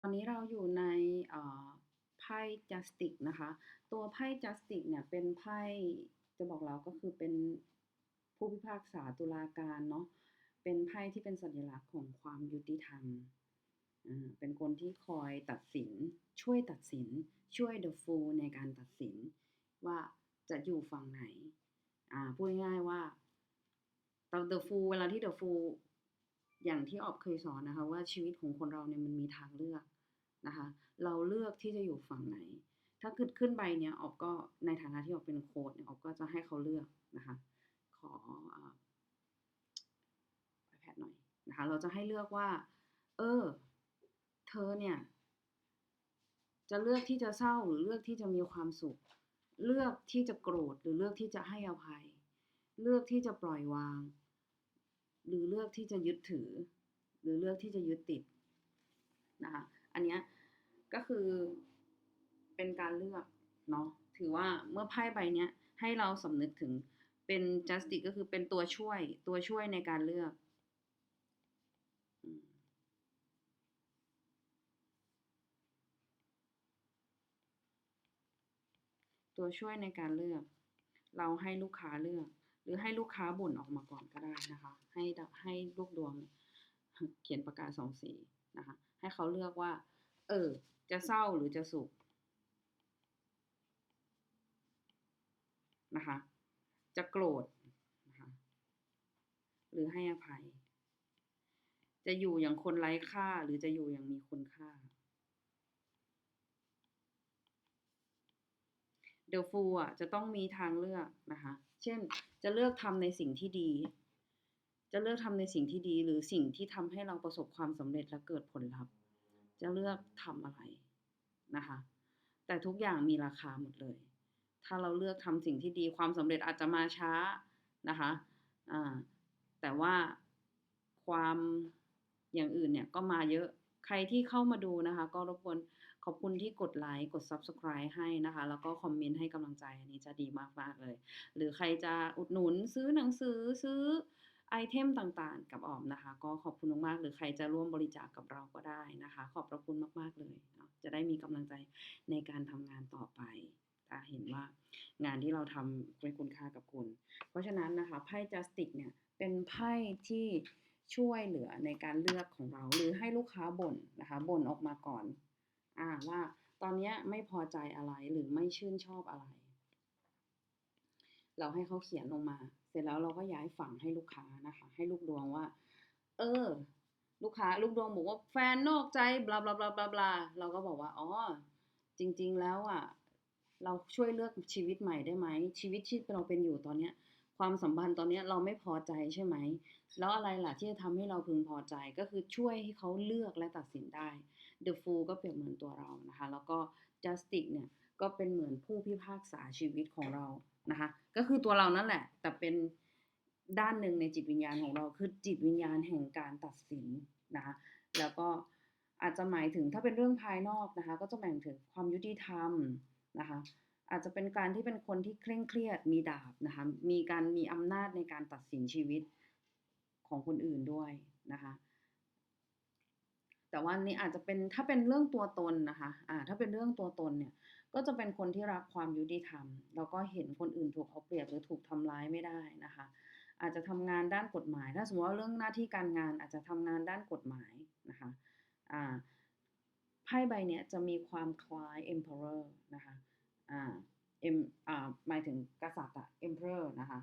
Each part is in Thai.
ตอนนี้เราอยู่ในไพ่จัสติกนะคะ ตัวไพ่จัสติกเนี่ยเป็นไพ่จะบอกเราก็คือเป็นผู้พิพากษาตุลาการเนาะ เป็นไพ่ที่เป็นสัญลักษณ์ของความยุติธรรม เป็นคนที่คอยตัดสิน ช่วยตัดสิน ช่วย The Fool ในการตัดสิน ว่าจะอยู่ฝั่งไหน อ่า พูดง่ายว่าตอน The Fool เวลาที่ The Fool อย่างที่ออบเคยสอนนะคะว่าชีวิตของคนเราเนี่ยมันมีทางเลือกนะคะ เราเลือกที่จะอยู่ฝั่งไหน ถ้าขึ้นขึ้นไปเนี่ยออบก็ในฐานะที่ออบเป็นโค้ดเนี่ยออบก็จะให้เขาเลือกนะคะ ขอ iPad หน่อยนะคะ เราจะให้เลือกว่า เออ เธอเนี่ย จะเลือกที่จะเศร้าหรือเลือกที่จะมีความสุข เลือกที่จะโกรธหรือเลือกที่จะให้อภัย เลือกที่จะปล่อยวาง หรือเลือกที่จะยึดถือ หรือเลือกที่จะยึดติดนะคะอันนี้ก็คือเป็นการเลือกเนาะถือว่าเมื่อไพ่ใบนี้ให้เราสำนึกถึงเป็น justice ก็คือเป็นตัวช่วยตัวช่วยในการเลือกตัวช่วยในการเลือก เราให้ลูกค้าเลือก รือให้ลูกค้าบ่นออกมาก่อนก็ได้นะคะ ให้ให้ลูกดวงเขียนประกาศสองสีนะคะ ให้เขาเลือกว่า เออ จะเศร้าหรือจะสุขนะคะ จะโกรธนะคะ หรือให้อภัย จะอยู่อย่างคนไร้ค่าหรือจะอยู่อย่างมีคุณค่าเดลฟูอะจะต้องมีทางเลือกนะคะ เช่น จะเลือกทำในสิ่งที่ดี จะเลือกทำในสิ่งที่ดี หรือสิ่งที่ทำให้เราประสบความสำเร็จและเกิดผลลัพธ์ จะเลือกทำอะไรนะคะ แต่ทุกอย่างมีราคาหมดเลย ถ้าเราเลือกทำสิ่งที่ดีความสำเร็จอาจจะมาช้านะคะอ่าแต่ว่าความอย่างอื่นเนี่ยก็มาเยอะ ใครที่เข้ามาดูนะคะ ก็รบกวน อบคุณที่กดไลค์กด Subscribe ให้นะคะ แล้วก็คอมเมนต์ให้กำลังใจอันนี้จะดีมาก ๆ เลย หรือใครจะอุดหนุนซื้อหนังสือซื้อไอเทมต่างๆ กับออมนะคะ ก็ขอบคุณมากๆหรือใครจะร่วมบริจาคกกับเราก็ได้นะคะ ขอบพระคุณมากๆเลยเนาะจะได้มีกำลังใจในการทำงานต่อไปถ้าเห็นว่างานที่เราทำเป็นคุณค่ากับคุณ เพราะฉะนั้นนะคะไพ่จัสติกเนี่ยเป็นไพ่ที่ช่วยเหลือในการเลือกของเรา หรือให้ลูกค้าบ่นนะคะบ่นออกมาก่อน อ่าว่าตอนนี้ไม่พอใจอะไรหรือไม่ชื่นชอบอะไร เราให้เขาเขียนลงมา เสร็จแล้วเราก็ย้ายฝั่งให้ลูกค้านะคะ ให้ลูกดวงว่า เออ ลูกค้าลูกดวงบอกว่าแฟนนอกใจบลาบลาบลาบลาบลาเราก็บอกว่าอ๋อจริง ๆ แล้วอะ เราช่วยเลือกชีวิตใหม่ได้ไหมชีวิตที่เราเป็นอยู่ตอนเนี้ย ความสัมพันธ์ตอนนี้เราไม่พอใจใช่ไหมแล้วอะไรล่ะที่จะทำให้เราพึงพอใจก็คือช่วยให้เขาเลือกและตัดสินได้ The Fool ก็เปรียบเหมือนตัวเรานะคะ แล้วก็ Justice เนี่ยก็เป็นเหมือนผู้พิพากษาชีวิตของเรานะคะ ก็คือตัวเรานั่นแหละ แต่เป็นด้านหนึ่งในจิตวิญญาณของเรา คือจิตวิญญาณแห่งการตัดสินนะคะแล้วก็อาจจะหมายถึงถ้าเป็นเรื่องภายนอกนะคะ ก็จะแบ่งถึงความยุติธรรมนะคะ อาจจะเป็นการที่เป็นคนที่เคร่งเครียดมีดาบนะคะมีการมีอำนาจในการตัดสินชีวิตของคนอื่นด้วยนะคะ แต่ว่านี้อาจจะเป็นถ้าเป็นเรื่องตัวตนนะคะอ่าถ้าเป็นเรื่องตัวตนเนี่ย ก็จะเป็นคนที่รักความยุติธรรม แล้วก็เห็นคนอื่นถูกเอาเปรียบหรือถูกทำร้ายไม่ได้นะคะ อาจจะทำงานด้านกฎหมาย ถ้าสมมติว่าเรื่องหน้าที่การงานอาจจะทำงานด้านกฎหมายนะคะอ่าไพ่ใบเนี้ยจะมีความคล้าย emperor นะคะอ่าเอ็มอ่าหมายถึงกษัตริย์อะ emperor นะคะ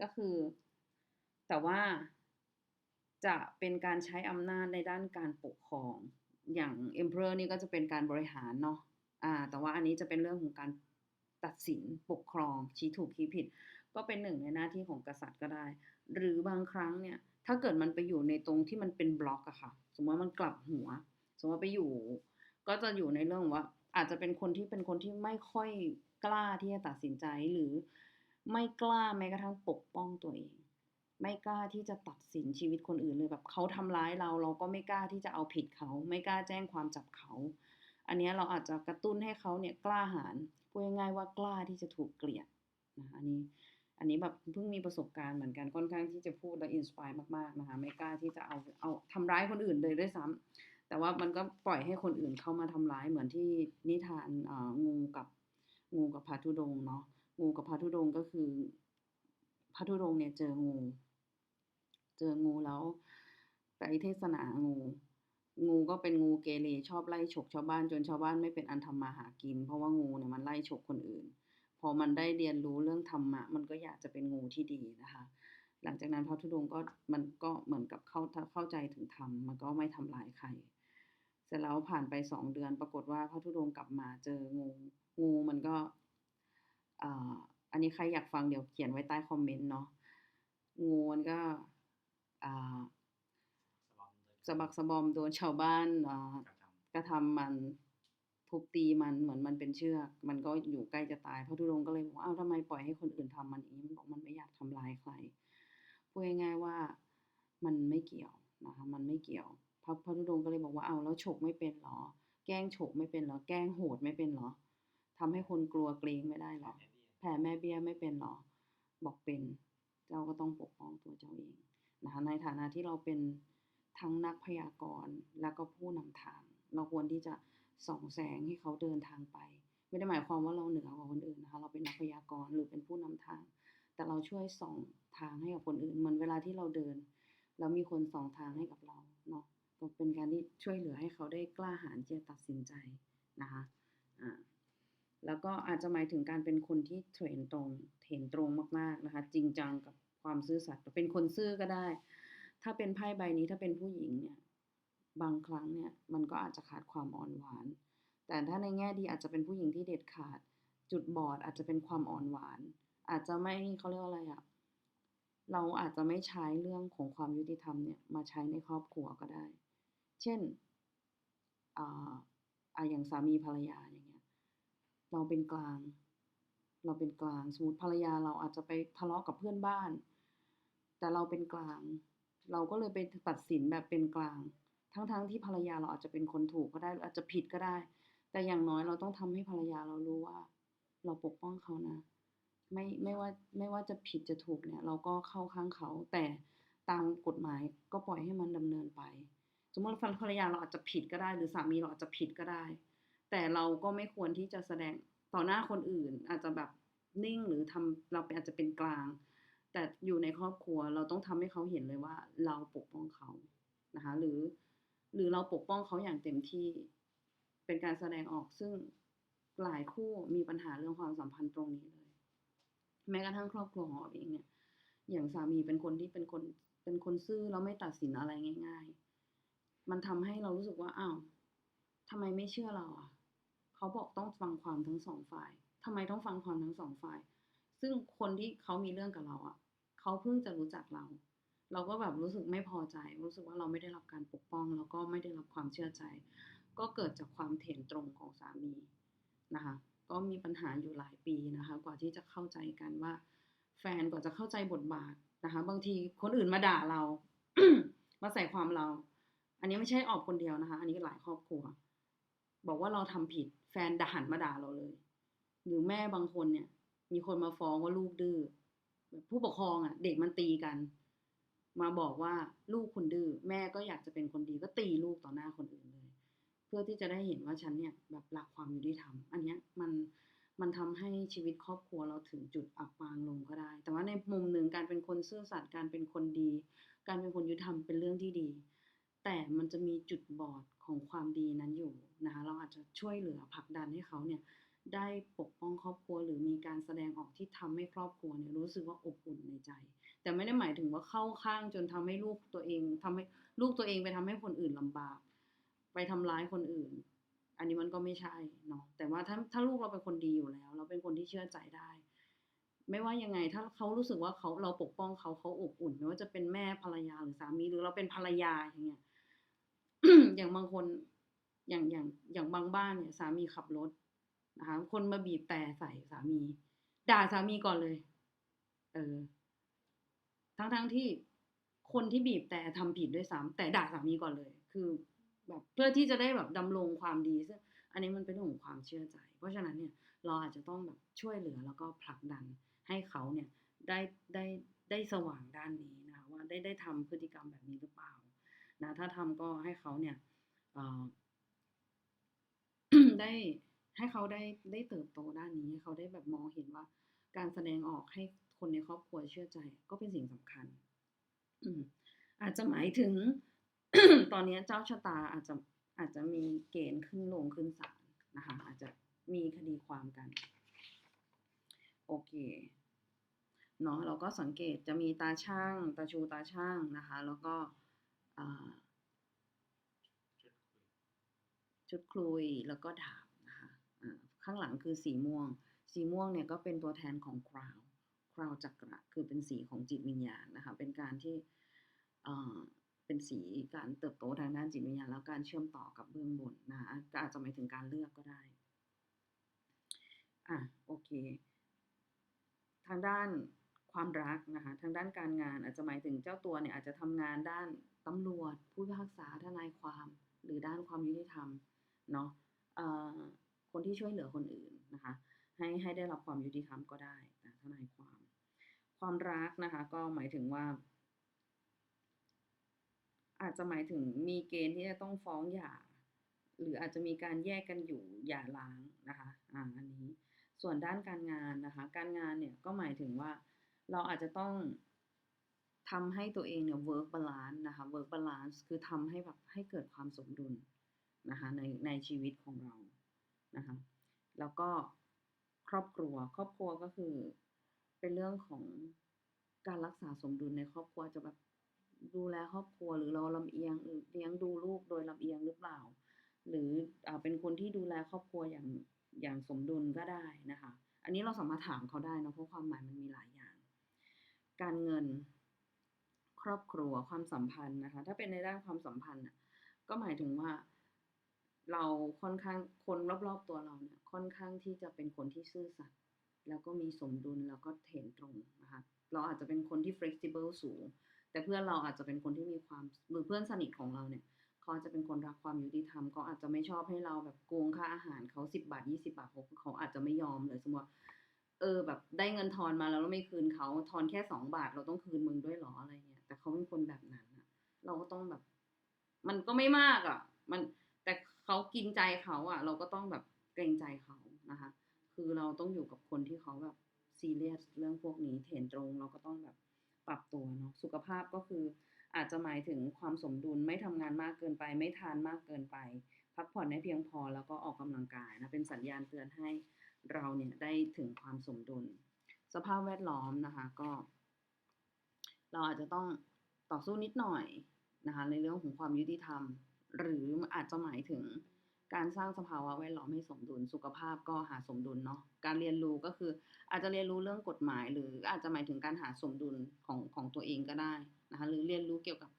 ก็คือแต่ว่า จะเป็นการใช้อำนาจในด้านการปกครอง อย่าง emperor นี่ก็จะเป็นการบริหารเนาะอ่าแต่ว่าอันนี้จะเป็นเรื่องของการตัดสินปกครองชี้ถูกชี้ผิด ก็เป็นหนึ่งในหน้าที่ของกษัตริย์ก็ได้ หรือบางครั้งเนี่ย ถ้าเกิดมันไปอยู่ในตรงที่มันเป็นบล็อกอะค่ะ สมมติว่ามันกลับหัว สมมติว่าไปอยู่ ก็จะอยู่ในเรื่องว่าอาจจะเป็นคนที่เป็นคนที่ไม่ค่อยกล้าที่จะตัดสินใจหรือไม่กล้าแม้กระทั่งปกป้องตัวเอง ไม่กล้าที่จะตัดสินชีวิตคนอื่นเลยแบบเขาทำร้ายเราเราก็ไม่กล้าที่จะเอาผิดเขา ไม่กล้าแจ้งความจับเขา อันนี้เราอาจจะกระตุ้นให้เขาเนี่ยกล้าหาญพูดง่ายๆว่ากล้าที่จะถูกเกลียดนะอันนี้อันนี้แบบเพิ่งมีประสบการณ์เหมือนกันค่อนข้างที่จะพูดและอินสปายมากๆนะคะไม่กล้าที่จะเอาเอาทำร้ายคนอื่นเลยด้วยซ้ำแต่ว่ามันก็ปล่อยให้คนอื่นเข้ามาทำร้ายเหมือนที่นิทานงูกับงูกับพระธุดงเนาะงูกับพระธุดงก็คือพระธุดงเนี่ยเจองู จองูแล้วไปเทศนางู งูก็เป็นงูเกเรชอบไล่ฉกชาวบ้านจนชาวบ้านไม่เป็นอันทำมาหากิน เพราะว่างูเนี่ยมันไล่ฉกคนอื่น พอมันได้เรียนรู้เรื่องธรรมะ มันก็อยากจะเป็นงูที่ดีนะคะ หลังจากนั้นพระธุดงค์ก็มันก็เหมือนกับเข้าเข้าใจถึงธรรมมันก็ไม่ทำร้ายใครเสร็จแล้วผ่านไปสองเดือนปรากฏว่าพระธุดงค์กลับมาเจองูงูมันก็อ่าอันนี้ใครอยากฟังเดี๋ยวเขียนไว้ใต้คอมเมนต์เนาะงูมันก็ สลอมโดยสะบักสะบอมโดนชาวบ้านอ่ากระทกระทำมันทุบตีมันเหมือนมันเป็นเชือก มันก็อยู่ใกล้จะตายพระธุดงค์ก็เลยบอกว่าอ้าวทำไมปล่อยให้คนอื่นทำมันอย่างนี้มันบอกมันไม่อยากทำร้ายใครพูดง่ายๆว่ามันไม่เกี่ยวนะคะมันไม่เกี่ยวพระพระธุดงค์ก็เลยบอกว่าเอาแล้วฉกไม่เป็นเหรอ แกล้งฉกไม่เป็นเหรอ แกล้งโหดไม่เป็นเหรอทำให้คนกลัวเกรงไม่ได้เหรอำแผ่เบี้ยแผ่แม่เบี้ยไม่เป็นเหรอ บอกเป็น เจ้าก็ต้องปกป้องตัวเจ้าเอง นะคะในฐานะที่เราเป็นทั้งนักพยากรณ์และก็ผู้นำทาง เราควรที่จะส่องแสงให้เขาเดินทางไป ไม่ได้หมายความว่าเราเหนือกว่าคนอื่นนะคะเราเป็นนักพยากรณ์หรือเป็นผู้นำทาง แต่เราช่วยส่องทางให้กับคนอื่นเหมือนเวลาที่เราเดิน แล้วมีคนส่องทางให้กับเราเนาะก็เป็นการที่ช่วยเหลือให้เขาได้กล้าหาญที่จะตัดสินใจนะคะอ่าแล้วก็อาจจะหมายถึงการเป็นคนที่เทรนตรงเทรนตรงมากๆนะคะ จริงจังกับ ความซื่อสัตย์เป็นคนซื่อก็ได้ ถ้าเป็นไพ่ใบนี้ถ้าเป็นผู้หญิงเนี่ย บางครั้งเนี่ยมันก็อาจจะขาดความอ่อนหวาน แต่ถ้าในแง่ดีอาจจะเป็นผู้หญิงที่เด็ดขาด จุดบอดอาจจะเป็นความอ่อนหวาน อาจจะไม่เขาเรียกว่าอะไรอะเราอาจจะไม่ใช้เรื่องของความยุติธรรมเนี่ยมาใช้ในครอบครัวก็ได้ เช่นอ่าอ่าอย่างสามีภรรยาอย่างเงี้ย เราเป็นกลาง เราเป็นกลาง สมมติภรรยาเราอาจจะไปทะเลาะกับเพื่อนบ้าน แต่เราเป็นกลาง เราก็เลยไปตัดสินแบบเป็นกลาง ทั้งๆทที่ภรรยาเราอาจจะเป็นคนถูกก็ได้อาจจะผิดก็ได้ แต่อย่างน้อยเราต้องทำให้ภรรยาเรารู้ว่า เราปกป้องเขานะ ไม่ไม่ว่าไม่ว่าจะผิดจะถูกเนี่ย เราก็เข้าข้างเขา แต่ตามกฎหมายก็ปล่อยให้มันดำเนินไป สมมติภรรยาเราอาจจะผิดก็ได้ หรือสามีเราอาจจะผิดก็ได้ แต่เราก็ไม่ควรที่จะแสดงต่อหน้าคนอื่น อาจจะแบบนิ่งหรือทำเราเป็นอาจจะเป็นกลาง แต่อยู่ในครอบครัวเราต้องทำให้เขาเห็นเลยว่า เราปกป้องเขานะคะ หรือ หรือเราปกป้องเขาอย่างเต็มที่ เป็นการแสดงออกซึ่งหลายคู่มีปัญหาเรื่องความสัมพันธ์ตรงนี้เลย แม้กระทั่งครอบครัวของออฟเองเนี่ย อย่างสามีเป็นคนที่เป็นคนเป็นคนซื่อแล้วไม่ตัดสินอะไรง่าย ๆ มันทำให้เรารู้สึกว่าอ้าวทำไมไม่เชื่อเราอะ เขาบอกต้องฟังความทั้งสองฝ่ายทำไมต้องฟังความทั้งสองฝ่าย ซึ่งคนที่เขามีเรื่องกับเราอะเขาเพิ่งจะรู้จักเรา เราก็แบบรู้สึกไม่พอใจ รู้สึกว่าเราไม่ได้รับการปกป้อง แล้วก็ไม่ได้รับความเชื่อใจ ก็เกิดจากความเถนตรงของสามีนะคะ ก็มีปัญหาอยู่หลายปีนะคะ กว่าที่จะเข้าใจกันว่า แฟนกว่าจะเข้าใจบทบาทนะคะ บางทีคนอื่นมาด่าเรา มาใส่ความเรา อันนี้ไม่ใช่ออกคนเดียวนะคะ อันนี้หลายครอบครัว บอกว่าเราทำผิด แฟนด่าหันมาด่าเราเลย หรือแม่บางคนเนี่ย มีคนมาฟ้องว่าลูกดื้อผู้ปกครองอะ เด็กมันตีกัน มาบอกว่าลูกคุณดื้อแม่ก็อยากจะเป็นคนดีก็ตีลูกต่อหน้าคนอื่นเลย เพื่อที่จะได้เห็นว่าฉันเนี่ยแบบรักความยุติธรรมอันเนี้ยมันมันทำให้ชีวิตครอบครัวเราถึงจุดอับปางลงก็ได้ แต่ว่าในมุมหนึ่งการเป็นคนซื่อสัตย์การเป็นคนดี การเป็นคนยุติธรรมเป็นเรื่องที่ดี แต่มันจะมีจุดบอดของความดีนั้นอยู่นะคะเราอาจจะช่วยเหลือผลักดันให้เขาเนี่ย ได้ปกป้องครอบครัว หรือมีการแสดงออกที่ทำให้ครอบครัวเนี่ยรู้สึกว่าอบอุ่นในใจ แต่ไม่ได้หมายถึงว่าเข้าข้างจนทำให้ลูกตัวเองทำให้ลูกตัวเองไปทำให้คนอื่นลำบาก ไปทำร้ายคนอื่น อันนี้มันก็ไม่ใช่เนาะแต่ว่าถ้าถ้าลูกเราเป็นคนดีอยู่แล้ว เราเป็นคนที่เชื่อใจได้ ไม่ว่ายังไงถ้าเขารู้สึกว่าเขาเราปกป้องเขาเขาอบอุ่น ไม่ว่าจะเป็นแม่ภรรยาหรือสามีหรือเราเป็นภรรยาอย่างเงี้ยอย่างบางคนอย่างอย่างอย่างบางบ้านเนี่ยสามีขับรถ นะคะ คนมาบีบแต่ใส่สามี ด่าสามีก่อนเลย เออ ทั้งทั้งที่คนที่บีบแต่ทำผิดด้วยซ้ำแต่ด่าสามีก่อนเลย คือแบบเพื่อที่จะได้แบบดำรงความดีซึ่งอันนี้มันเป็นเรื่องของความเชื่อใจ เพราะฉะนั้นเนี่ยเราอาจจะต้องแบบช่วยเหลือแล้วก็ผลักดันให้เขาเนี่ยได้ได้ได้สว่างด้านนี้นะคะว่าได้ได้ทำพฤติกรรมแบบนี้หรือเปล่านะถ้าทำก็ให้เขาเนี่ยออได้ ให้เขาได้ได้เติบโตด้านนี้ให้เขาได้แบบมองเห็นว่า การแสดงออกให้คนในครอบครัวเชื่อใจ ก็เป็นสิ่งสำคัญ อืมอาจจะหมายถึง ตอนเนี้ยเจ้าชะตาอาจจะอาจจะมีเกณฑ์ขึ้นลงขึ้นศาลนะคะ อาจจะมีคดีความกัน โอเคเนาะเราก็สังเกตจะมีตาช่าง ตาชูตาช่างนะคะ แล้วก็อ่าชุดคุยชุดคลุยแล้วก็ดาบนะคะอ่า ข้างหลังคือสีม่วง สีม่วงเนี่ยก็เป็นตัวแทนของคราวคราวจักระคือเป็นสีของจิตวิญญาณนะคะ เป็นการที่อ่าเป็นสีการเติบโตทางด้านจิตวิญญาณแล้วการเชื่อมต่อกับเบื้องบนนะก็อาจจะหมายถึงการเลือกก็ได้ อะโอเค ทางด้านความรักนะคะ ทางด้านการงานอาจจะหมายถึงเจ้าตัวเนี่ยอาจจะทำงานด้านตำรวจ ผู้พิพากษาทนายความ หรือด้านความยุติธรรมเนาะอ่อ คนที่ช่วยเหลือคนอื่นนะคะ ให้ให้ได้รับความยุติธรรมก็ได้นะทนายความ ความรักนะคะ ก็หมายถึงว่า อาจจะหมายถึงมีเกณฑ์ที่จะต้องฟ้องหย่า หรืออาจจะมีการแยกกันอยู่หย่าร้างนะคะอ่าอันนี้ ส่วนด้านการงานนะคะ การงานเนี่ยก็หมายถึงว่าเราอาจจะต้องทำให้ตัวเองเนี่ย work balance นะคะ work balance คือทำให้แบบให้เกิดความสมดุลนะคะในในชีวิตของเรา นะคะแล้วก็ครอบครัว ครอบครัวก็คือเป็นเรื่องของการรักษาสมดุลในครอบครัวจะแบบดูแลครอบครัวหรือเราลำเอียงหรือเลี้ยงดูลูกโดยลำเอียงหรือเปล่า หรืออเป็นคนที่ดูแลครอบครัวอย่างอย่างสมดุลก็ได้นะคะ อันนี้เราสามารถถามเขาได้นะเพราะความหมายมันมีหลายอย่าง การเงินครอบครัวความสัมพันธ์นะคะ ถ้าเป็นในด้านความสัมพันธ์ก็หมายถึงว่า เราค่อนข้างคนรอบๆตัวเราเนี่ยค่อนข้างที่จะเป็นคนที่ซื่อสัตย์แล้วก็มีสมดุลแล้วก็เถนตรงนะคะเราอาจจะเป็นคนที่ flexible สูง แต่เพื่อนเราอาจจะเป็นคนที่มีความหรือเพื่อนสนิทของเราเนี่ยเขาจะเป็นคนรักความยุติธรรมเขาอาจจะไม่ชอบให้เราแบบโกงค่าอาหารเขาสิบบาทยี่สิบาทเขาเขาอาจจะไม่ยอมเลยสมมติว่าเออแบบได้เงินทอนมาแล้วเราไม่คืนเขาทอนแค่สองบาท เราต้องคืนมึงด้วยหรออะไรเงี้ยแต่เขาเป็นคนแบบนั้นอะเราก็ต้องแบบ มันก็ไม่มากอะมัน เขากินใจเขาอะ เราก็ต้องแบบเกรงใจเขานะคะ คือเราต้องอยู่กับคนที่เขาแบบซีเรียสเรื่องพวกนี้เถนตรงเราก็ต้องแบบปรับตัวเนาะสุขภาพก็คืออาจจะหมายถึงความสมดุลไม่ทำงานมากเกินไป ไม่ทานมากเกินไป พักผ่อนให้เพียงพอแล้วก็ออกกำลังกายนะเป็นสัญญาณเตือนให้เราเนี่ยได้ถึงความสมดุล สภาพแวดล้อมนะคะก็ เราอาจจะต้องต่อสู้นิดหน่อยนะคะในเรื่องของความยุติธรรม หรืออาจจะหมายถึงการสร้างสภาวะแวดล้อมให้สมดุลสุขภาพก็หาสมดุลเนาะการเรียนรู้ก็คืออาจจะเรียนรู้เรื่องกฎหมาย หรืออาจจะหมายถึงการหาสมดุลของของตัวเองก็ได้นะคะหรือเรียนรู้เกี่ยวกับ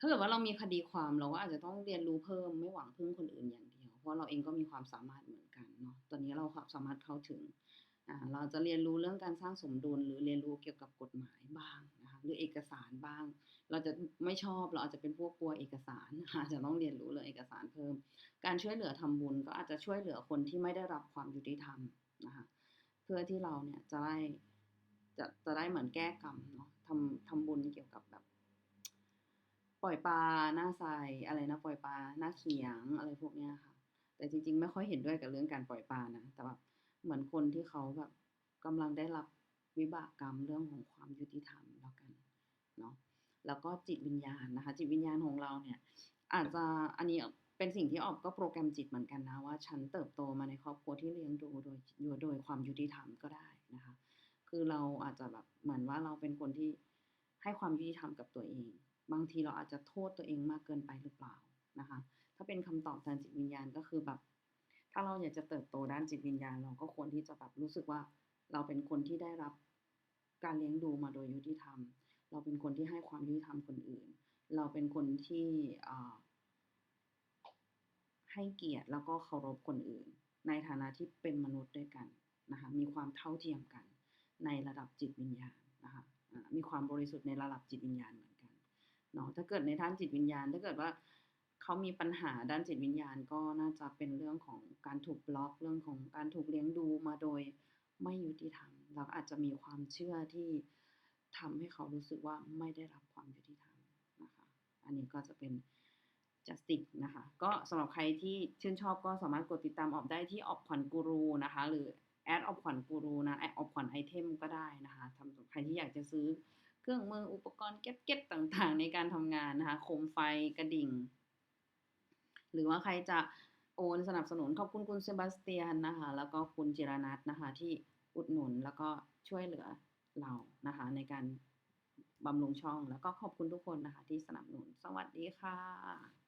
ถ้าเกิดว่าเรามีคดีความเราก็อาจจะต้องเรียนรู้เพิ่มไม่หวังพึ่งคนอื่นอย่างเดียว เพราะเราเองก็มีความสามารถเหมือนกันเนาะตอนนี้เราสามารถเข้าถึงเราจะเรียนรู้เรื่องการสร้างสมดุล หรือเรียนรู้เกี่ยวกับกฎหมายบ้าง หรือเอกสารบ้าง เราจะไม่ชอบเราอาจจะเป็นพวกกลัวเอกสารอาจจะต้องเรียนรู้เรื่องเอกสารเพิ่ม การช่วยเหลือทำบุญก็อาจจะช่วยเหลือคนที่ไม่ได้รับความยุติธรรมนะคะเพื่อที่เราเนี่ยจะได้จะจะได้เหมือนแก้กรรมเนาะทำทำบุญเกี่ยวกับแบบ ปล่อยปลาหน้าทรายอะไรนะปล่อยปลาหน้าเขียงอะไรพวกเนี้ยค่ะ แต่จริง ๆ ไม่ค่อยเห็นด้วยกับเรื่องการปล่อยปลานะแต่แบบเหมือนคนที่เขาแบบกำลังได้รับวิบากกรรมเรื่องของความยุติธรรมแล้วกันเนาะ แล้วก็จิตวิญญาณนะคะ จิตวิญญาณของเราเนี่ย อาจจะอันนี้เป็นสิ่งที่ออกก็โปรแกรมจิตเหมือนกันนะ ว่าฉันเติบโตมาในครอบครัวที่เลี้ยงดูโดยโดยความยุติธรรมก็ได้นะคะ คือเราอาจจะแบบเหมือนว่าเราเป็นคนที่ให้ความยุติธรรมกับตัวเอง บางทีเราอาจจะโทษตัวเองมากเกินไปหรือเปล่านะคะ ถ้าเป็นคำตอบทางจิตวิญญาณก็คือแบบ ถ้าเราอยากจะเติบโตด้านจิตวิญญาณ เราก็ควรที่จะแบบรู้สึกว่าเราเป็นคนที่ได้รับการเลี้ยงดูมาโดยยุติธรรม เราเป็นคนที่ให้ความยุติธรรมคนอื่น เราเป็นคนที่ให้เกียรติแล้วก็เคารพคนอื่น ในฐานะที่เป็นมนุษย์ด้วยกันนะคะมีความเท่าเทียมกัน ในระดับจิตวิญญาณนะคะมีความบริสุทธิ์ในระดับจิตวิญญาณเหมือนกันเนาะถ้าเกิดในด้านจิตวิญญาณ ถ้าเกิดว่าเขามีปัญหาด้านจิตวิญญาณก็น่าจะเป็นเรื่องของการถูกบล็อกเรื่องของการถูกเลี้ยงดูมาโดยไม่ยุติธรรมแล้วอาจจะมีความเชื่อที่ ทำให้เขารู้สึกว่าไม่ได้รับความยุติธรรมนะคะ อันนี้ก็จะเป็น Justice นะคะ ก็สำหรับใครที่ชื่นชอบก็สามารถกดติดตามออกได้ที่ออกขวัญกูรูนะคะ หรือแอดออกขวัญกูรูนะแอดออกขวัญไอเทมก็ได้นะคะสำหรับใครที่อยากจะซื้อเครื่องมืออุปกรณ์เก็ตเก็ตต่างๆ ในการทำงานนะคะ โคมไฟกระดิ่ง หรือว่าใครจะโอนสนับสนุนขอบคุณคุณเซบาสเตียนนะคะ แล้วก็คุณจิรนัทนะคะ ที่อุดหนุนแล้วก็ช่วยเหลือ เรานะคะในการบำรุงช่องแล้วก็ขอบคุณทุกคนนะคะที่สนับสนุน สวัสดีค่ะ